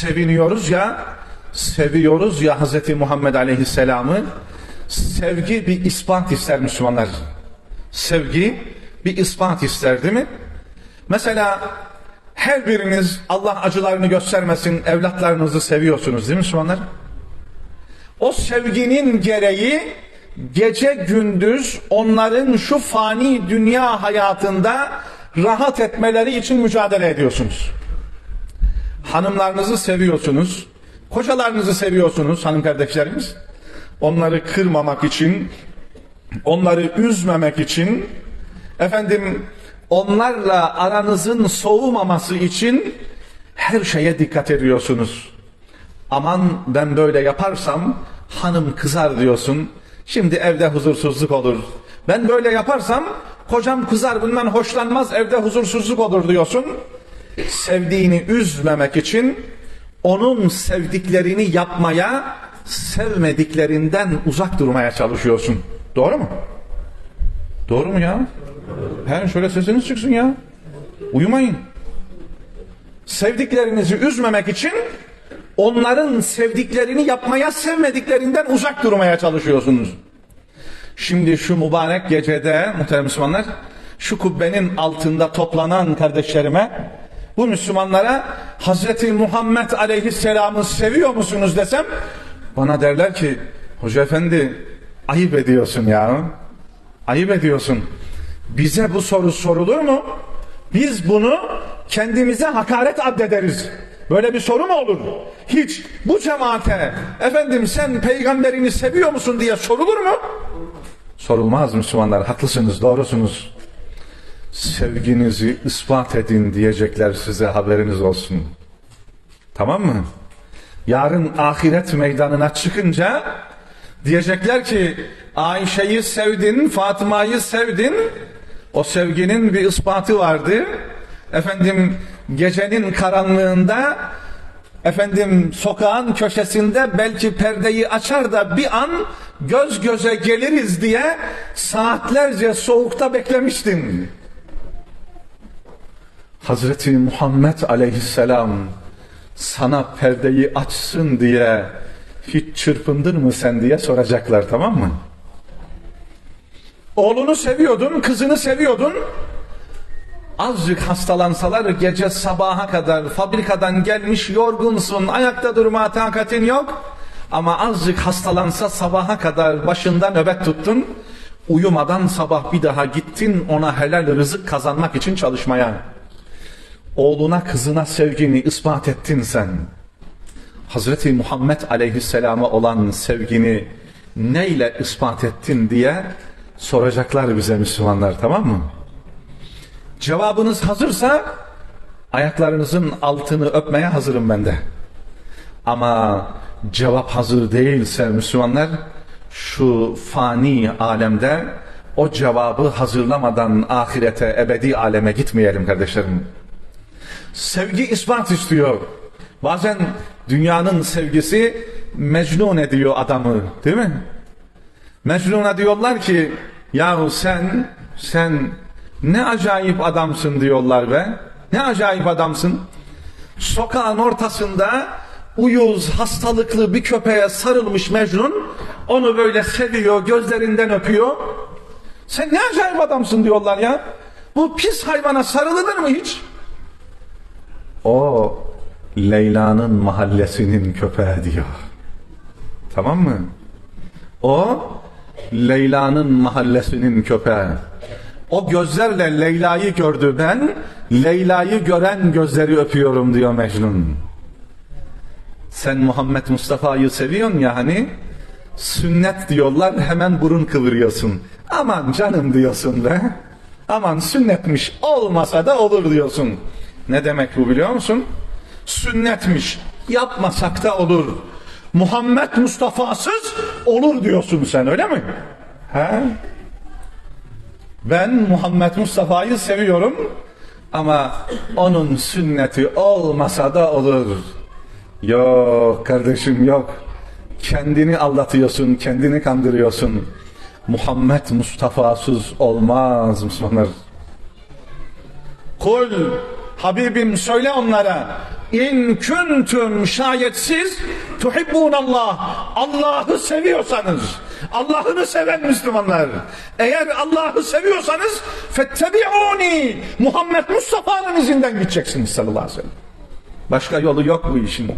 seviniyoruz ya, seviyoruz ya Hz. Muhammed Aleyhisselam'ı. Sevgi bir ispat ister Müslümanlar. Sevgi bir ispat ister değil mi? Mesela her biriniz Allah acılarını göstermesin evlatlarınızı seviyorsunuz değil mi Müslümanlar? O sevginin gereği gece gündüz onların şu fani dünya hayatında rahat etmeleri için mücadele ediyorsunuz. Hanımlarınızı seviyorsunuz, kocalarınızı seviyorsunuz hanım kardeşlerimiz. Onları kırmamak için, onları üzmemek için, efendim onlarla aranızın soğumaması için her şeye dikkat ediyorsunuz. Aman ben böyle yaparsam hanım kızar diyorsun. Şimdi evde huzursuzluk olur. Ben böyle yaparsam kocam kızar bundan hoşlanmaz evde huzursuzluk olur diyorsun. Sevdiğini üzmemek için onun sevdiklerini yapmaya, sevmediklerinden uzak durmaya çalışıyorsun. Doğru mu? Doğru mu ya? He şöyle sesiniz çıksın ya. Uyumayın. Sevdiklerinizi üzmemek için onların sevdiklerini yapmaya sevmediklerinden uzak durmaya çalışıyorsunuz. Şimdi şu mübarek gecede muhterem Müslümanlar şu kubbenin altında toplanan kardeşlerime bu Müslümanlara Hazreti Muhammed Aleyhisselam'ı seviyor musunuz desem bana derler ki Hoca Efendi ayıp ediyorsun ya. Ayıp ediyorsun. Bize bu soru sorulur mu? Biz bunu kendimize hakaret addederiz. Böyle bir soru mu olur? Hiç bu cemaate efendim sen peygamberini seviyor musun diye sorulur mu? Sorulmaz Müslümanlar. Haklısınız, doğrusunuz. Sevginizi ispat edin diyecekler size haberiniz olsun. Tamam mı? Yarın ahiret meydanına çıkınca diyecekler ki Ayşe'yi sevdin, Fatıma'yı sevdin. O sevginin bir ispatı vardı. Efendim gecenin karanlığında efendim sokağın köşesinde belki perdeyi açar da bir an göz göze geliriz diye saatlerce soğukta beklemiştin. Hazreti Muhammed aleyhisselam sana perdeyi açsın diye hiç çırpındın mı sen diye soracaklar tamam mı? Oğlunu seviyordun, kızını seviyordun. Azıcık hastalansalar gece sabaha kadar fabrikadan gelmiş yorgunsun, ayakta durma takatin yok. Ama azıcık hastalansa sabaha kadar başında nöbet tuttun. Uyumadan sabah bir daha gittin ona helal rızık kazanmak için çalışmaya. Oğluna kızına sevgini ispat ettin sen. Hazreti Muhammed Aleyhisselam'a olan sevgini neyle ispat ettin diye soracaklar bize Müslümanlar tamam mı? Cevabınız hazırsa ayaklarınızın altını öpmeye hazırım ben de. Ama cevap hazır değilse Müslümanlar şu fani alemde o cevabı hazırlamadan ahirete ebedi aleme gitmeyelim kardeşlerim. Sevgi ispat istiyor. Bazen dünyanın sevgisi mecnun ediyor adamı değil mi? Mecnun'a diyorlar ki yahu sen sen ne acayip adamsın diyorlar be. Ne acayip adamsın. Sokağın ortasında uyuz, hastalıklı bir köpeğe sarılmış Mecnun onu böyle seviyor, gözlerinden öpüyor. Sen ne acayip adamsın diyorlar ya. Bu pis hayvana sarılır mı hiç? O Leyla'nın mahallesinin köpeği diyor. Tamam mı? O Leyla'nın mahallesinin köpeği. O gözlerle Leyla'yı gördü ben, Leyla'yı gören gözleri öpüyorum diyor Mecnun. Sen Muhammed Mustafa'yı seviyorsun ya hani, sünnet diyorlar hemen burun kıvırıyorsun. Aman canım diyorsun be. Aman sünnetmiş olmasa da olur diyorsun. Ne demek bu biliyor musun? Sünnetmiş yapmasak da olur. Muhammed Mustafa'sız olur diyorsun sen öyle mi? He? Ben Muhammed Mustafa'yı seviyorum ama onun sünneti olmasa da olur. Yok kardeşim yok. Kendini aldatıyorsun, kendini kandırıyorsun. Muhammed Mustafa'sız olmaz Müslümanlar. Kul Habibim söyle onlara İn kuntum şayet siz tuhibbunallah Allah'ı seviyorsanız Allah'ını seven Müslümanlar eğer Allah'ı seviyorsanız fettebi'uni Muhammed Mustafa'nın izinden gideceksiniz sallallahu aleyhi ve sellem. Başka yolu yok bu işin.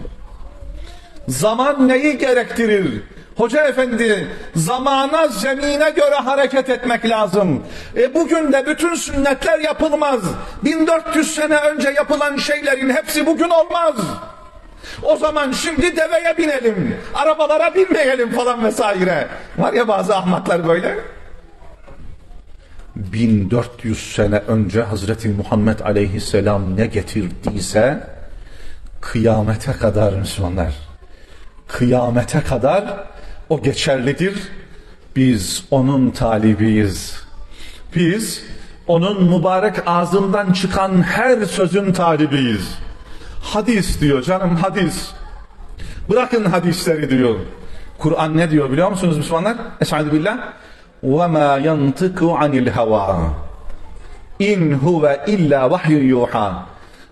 Zaman neyi gerektirir? Hoca efendi zamana zemine göre hareket etmek lazım. E bugün de bütün sünnetler yapılmaz. 1400 sene önce yapılan şeylerin hepsi bugün olmaz. O zaman şimdi deveye binelim, arabalara binmeyelim falan vesaire. Var ya bazı ahmaklar böyle. 1400 sene önce Hazreti Muhammed Aleyhisselam ne getirdiyse kıyamete kadar Müslümanlar kıyamete kadar o geçerlidir. Biz onun talibiyiz. Biz onun mübarek ağzından çıkan her sözün talibiyiz. Hadis diyor canım hadis. Bırakın hadisleri diyor. Kur'an ne diyor biliyor musunuz Müslümanlar? Estaizu billah. وَمَا يَنْتِقُ عَنِ الْهَوَى İn huve illa vahyun yuha.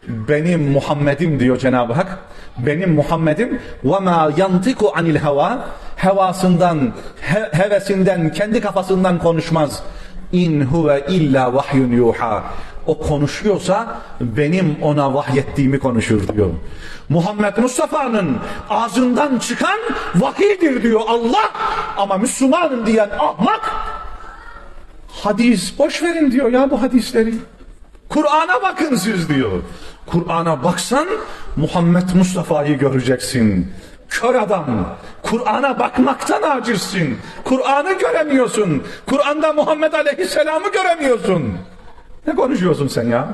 Benim Muhammed'im diyor Cenab-ı Hak. Benim Muhammed'im ve ma yantiku anil heva. Hevasından, he- hevesinden, kendi kafasından konuşmaz. İn huve illa vahyun yuha. O konuşuyorsa benim ona vahyettiğimi konuşur diyor. Muhammed Mustafa'nın ağzından çıkan vahiydir diyor Allah. Ama Müslümanım diyen ahmak Hadis boş verin diyor ya bu hadisleri. Kur'an'a bakın siz diyor. Kur'an'a baksan Muhammed Mustafa'yı göreceksin. Kör adam. Kur'an'a bakmaktan acizsin. Kur'an'ı göremiyorsun. Kur'an'da Muhammed Aleyhisselam'ı göremiyorsun. Ne konuşuyorsun sen ya?